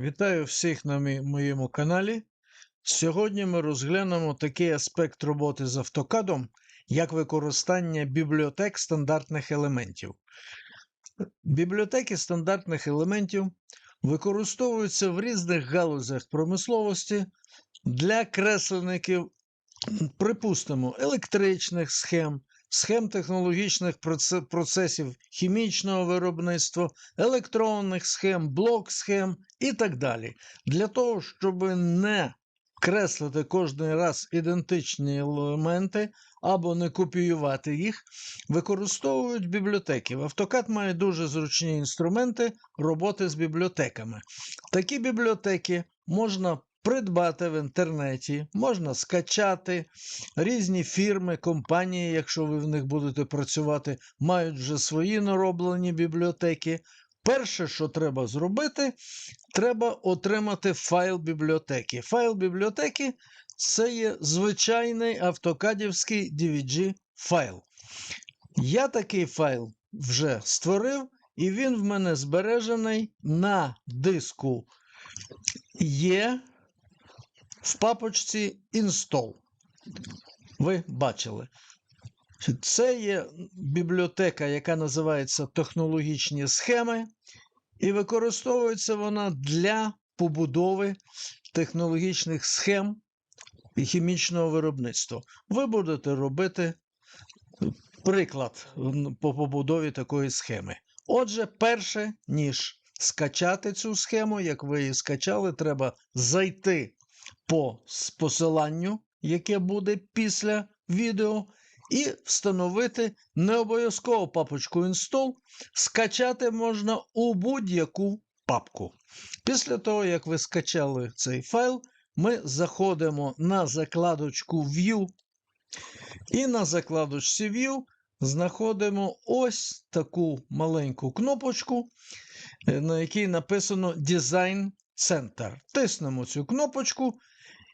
Вітаю всіх на моєму каналі. Сьогодні ми розглянемо такий аспект роботи з автокадом, як використання бібліотек стандартних елементів. Бібліотеки стандартних елементів використовуються в різних галузях промисловості для кресленників, припустимо, електричних схем, схем технологічних процесів хімічного виробництва, електронних схем, блок схем і так далі. Для того, щоб не креслити кожен раз ідентичні елементи або не копіювати їх, використовують бібліотеки. AutoCAD має дуже зручні інструменти роботи з бібліотеками. Такі бібліотеки можна придбати в інтернеті, можна скачати. Різні фірми, компанії, якщо ви в них будете працювати, мають вже свої нароблені бібліотеки. Перше, що треба зробити, треба отримати файл бібліотеки. Файл бібліотеки це є звичайний автокадівський DVG файл. Я такий файл вже створив, і він в мене збережений на диску є в папочці Install. Ви бачили. Це є бібліотека, яка називається Технологічні схеми, і використовується вона для побудови технологічних схем і хімічного виробництва. Ви будете робити приклад по побудові такої схеми. Отже, перше, ніж скачати цю схему, як ви її скачали, треба зайти по посиланню, яке буде після відео, і встановити не обов'язково папочку Install, скачати можна у будь-яку папку. Після того, як ви скачали цей файл, ми заходимо на закладочку View, і на закладочці View знаходимо ось таку маленьку кнопочку, е, на якій написано Design Center. Тиснемо цю кнопочку,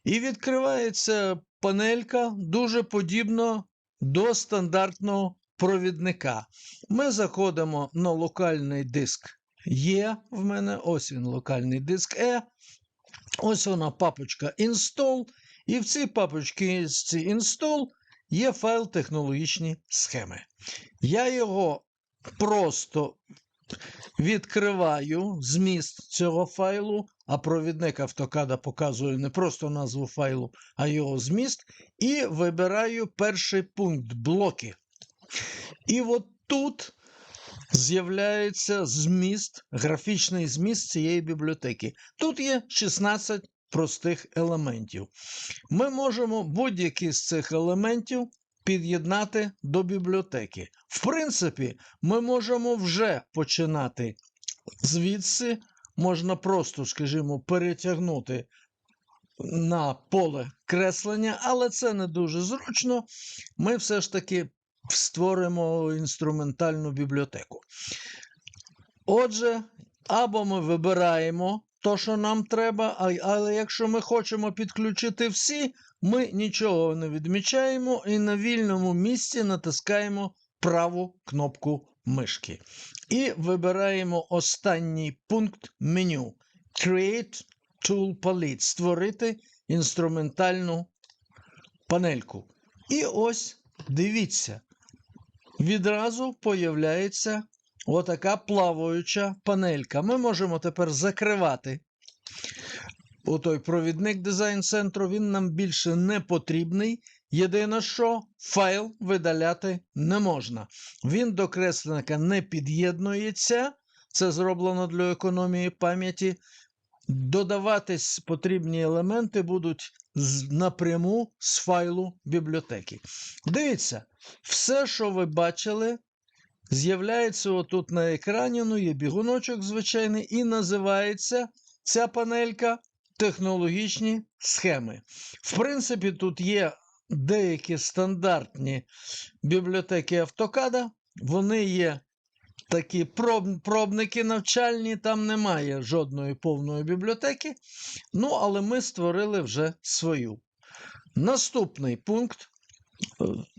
і відкривається панелька дуже подібно до стандартного провідника. Ми заходимо на локальний диск Є в мене, ось він локальний диск E. Ось вона папочка Install. І в цій папочці Install є файл технологічні схеми. Я його просто відкриваю зміст цього файлу, а провідник автокада показує не просто назву файлу, а його зміст, і вибираю перший пункт блоки. І от тут з'являється зміст, графічний зміст цієї бібліотеки. Тут є 16 простих елементів. Ми можемо будь-який з цих елементів під'єднати до бібліотеки. В принципі, ми можемо вже починати звідси. Можна просто, скажімо, перетягнути на поле креслення, але це не дуже зручно. Ми все ж таки створимо інструментальну бібліотеку. Отже, або ми вибираємо то, що нам треба, але якщо ми хочемо підключити всі, ми нічого не відмічаємо і на вільному місці натискаємо праву кнопку мишки. І вибираємо останній пункт меню Create Tool Palette створити інструментальну панельку. І ось дивіться, відразу появляється отака плаваюча панелька. Ми можемо тепер закривати отой провідник дизайн центру, він нам більше не потрібний. Єдине, що файл видаляти не можна. Він до кресленника не під'єднується. Це зроблено для економії пам'яті. Додаватись потрібні елементи будуть напряму з файлу бібліотеки. Дивіться, все, що ви бачили, з'являється отут на екрані. Ну, є бігуночок звичайний, і називається ця панелька технологічні схеми. В принципі, тут є деякі стандартні бібліотеки автокада. Вони є такі проб, пробники навчальні, там немає жодної повної бібліотеки. Ну, але ми створили вже свою. Наступний пункт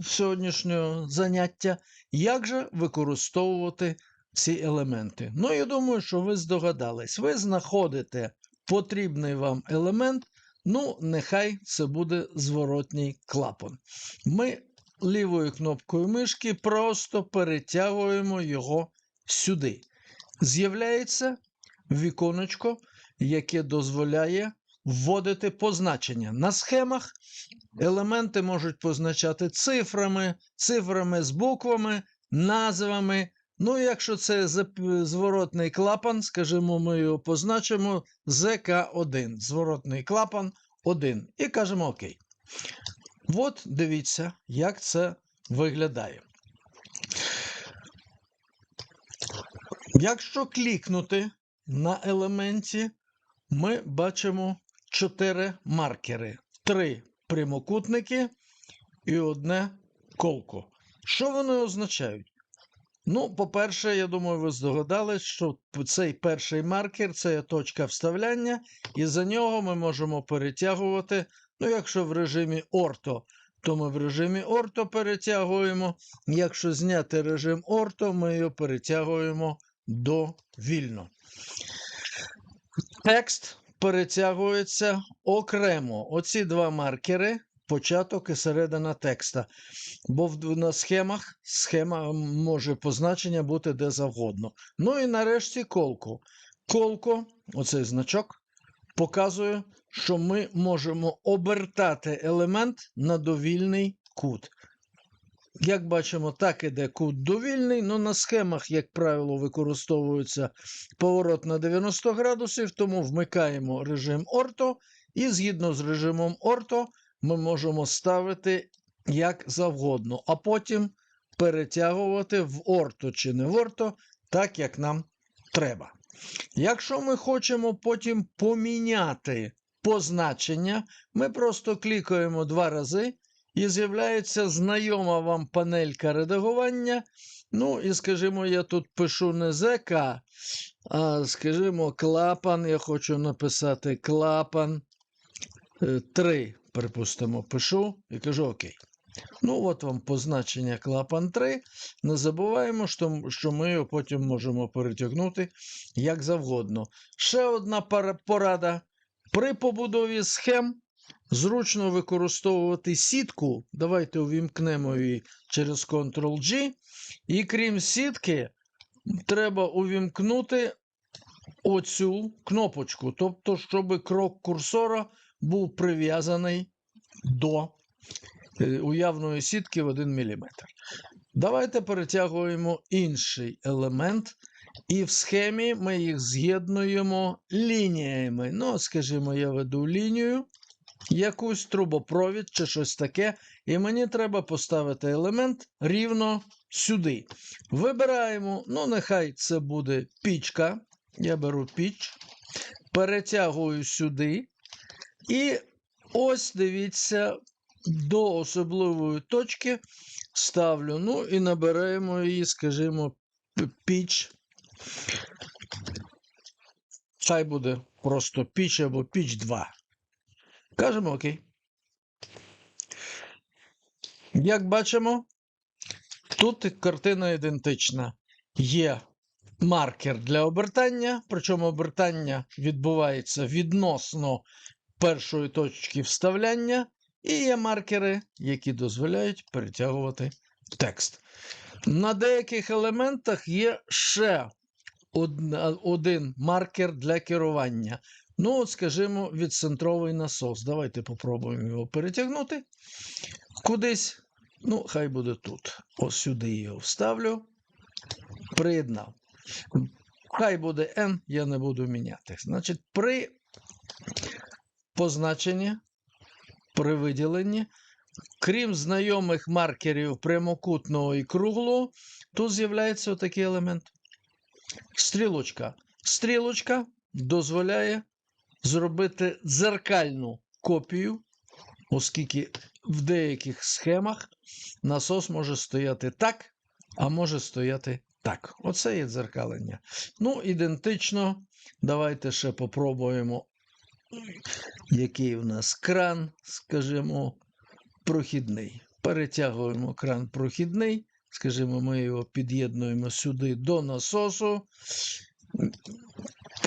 сьогоднішнього заняття як же використовувати ці елементи? Ну, я думаю, що ви здогадались. Ви знаходите потрібний вам елемент. Ну, нехай це буде зворотній клапан. Ми лівою кнопкою мишки просто перетягуємо його сюди. З'являється віконечко, яке дозволяє вводити позначення. На схемах елементи можуть позначати цифрами, цифрами з буквами, назвами. Ну, якщо це зворотний клапан, скажімо, ми його позначимо ЗК1, зворотний клапан 1. І кажемо ОК. От дивіться, як це виглядає. Якщо клікнути на елементі, ми бачимо чотири маркери, три прямокутники і одне колко. Що вони означають? Ну, по-перше, я думаю, ви здогадались, що цей перший маркер це є точка вставляння, і за нього ми можемо перетягувати. Ну, якщо в режимі орто, то ми в режимі орто перетягуємо. Якщо зняти режим орто, ми його перетягуємо до вільно. Текст перетягується окремо. Оці два маркери, початок і середина текста. Бо на схемах схема може позначення бути де завгодно. Ну і нарешті колко. Колко, оцей значок, показує, що ми можемо обертати елемент на довільний кут. Як бачимо, так іде кут довільний, але на схемах, як правило, використовується поворот на 90 градусів, тому вмикаємо режим орто, і згідно з режимом орто ми можемо ставити як завгодно, а потім перетягувати в орто чи не в орто, так як нам треба. Якщо ми хочемо потім поміняти позначення, ми просто клікаємо два рази і з'являється знайома вам панелька редагування. Ну, і, скажімо, я тут пишу не ЗК, а, скажімо, клапан. Я хочу написати клапан 3, припустимо, пишу і кажу ОК. Ну, от вам позначення клапан 3. Не забуваємо, що ми його потім можемо перетягнути як завгодно. Ще одна порада. При побудові схем зручно використовувати сітку. Давайте увімкнемо її через Ctrl-G. І крім сітки, треба увімкнути оцю кнопочку. Тобто, щоб крок курсора був прив'язаний до е, уявної сітки в 1 мм. Давайте перетягуємо інший елемент. І в схемі ми їх з'єднуємо лініями. Ну, скажімо, я веду лінію, якусь трубопровід чи щось таке. І мені треба поставити елемент рівно сюди. Вибираємо, ну, нехай це буде пічка. Я беру піч, перетягую сюди. І ось дивіться, до особливої точки ставлю. Ну і набираємо її, скажімо, піч. Хай буде просто піч або піч 2. Кажемо окей. Як бачимо, тут картина ідентична. Є маркер для обертання, причому обертання відбувається відносно першої точки вставляння, і є маркери, які дозволяють перетягувати текст. На деяких елементах є ще один маркер для керування. Ну, от, скажімо, відцентровий насос. Давайте попробуємо його перетягнути кудись. Ну, хай буде тут. Ось сюди його вставлю. Приєднав. Хай буде N, я не буду міняти. Значить, при позначенні, при виділенні, крім знайомих маркерів прямокутного і круглого, тут з'являється отакий елемент. Стрілочка. Стрілочка дозволяє зробити дзеркальну копію, оскільки в деяких схемах насос може стояти так, а може стояти так. Оце є дзеркалення. Ну, ідентично. Давайте ще попробуємо, який у нас кран, скажімо, прохідний. Перетягуємо кран прохідний. Скажімо, ми його під'єднуємо сюди до насосу.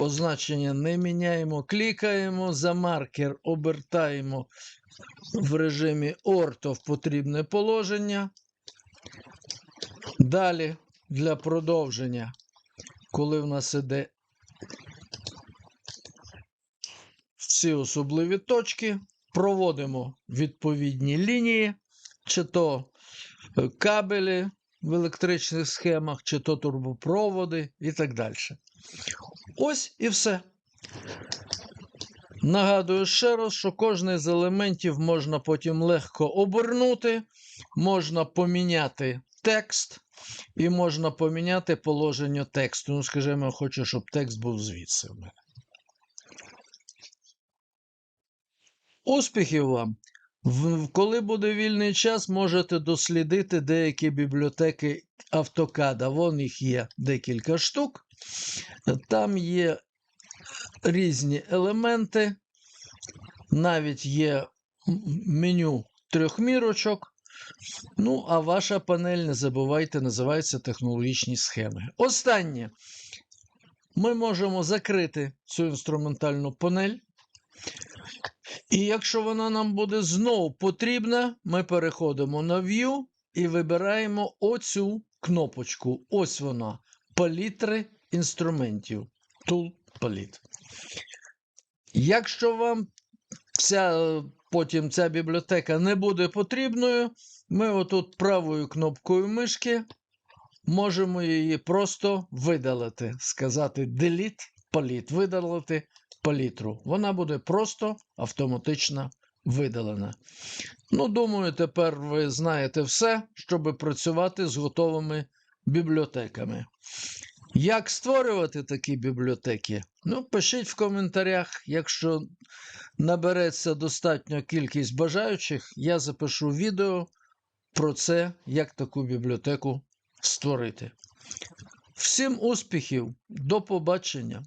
Позначення не міняємо, клікаємо за маркер, обертаємо в режимі орто в потрібне положення. Далі для продовження, коли в нас іде всі особливі точки, проводимо відповідні лінії, чи то е, кабелі в електричних схемах, чи то турбопроводи і так далі. Ось і все. Нагадую ще раз, що кожний з елементів можна потім легко обернути, можна поміняти текст і можна поміняти положення тексту. Ну, скажімо, я хочу, щоб текст був звідси в мене. Успіхів вам! Коли буде вільний час, можете дослідити деякі бібліотеки автокада. Вон їх є декілька штук. Там є різні елементи, навіть є меню трьохмірочок. Ну, а ваша панель, не забувайте, називається технологічні схеми. Останнє. Ми можемо закрити цю інструментальну панель. І якщо вона нам буде знову потрібна, ми переходимо на View і вибираємо оцю кнопочку. Ось вона. Палітри інструментів. Tool Palette. Якщо вам ця, потім ця бібліотека не буде потрібною, ми отут правою кнопкою мишки можемо її просто видалити. Сказати Delete Palette, видалити палітру. Вона буде просто автоматично видалена. Ну, думаю, тепер ви знаєте все, щоб працювати з готовими бібліотеками. Як створювати такі бібліотеки? Ну, пишіть в коментарях, якщо набереться достатня кількість бажаючих, я запишу відео про це, як таку бібліотеку створити. Всім успіхів, до побачення!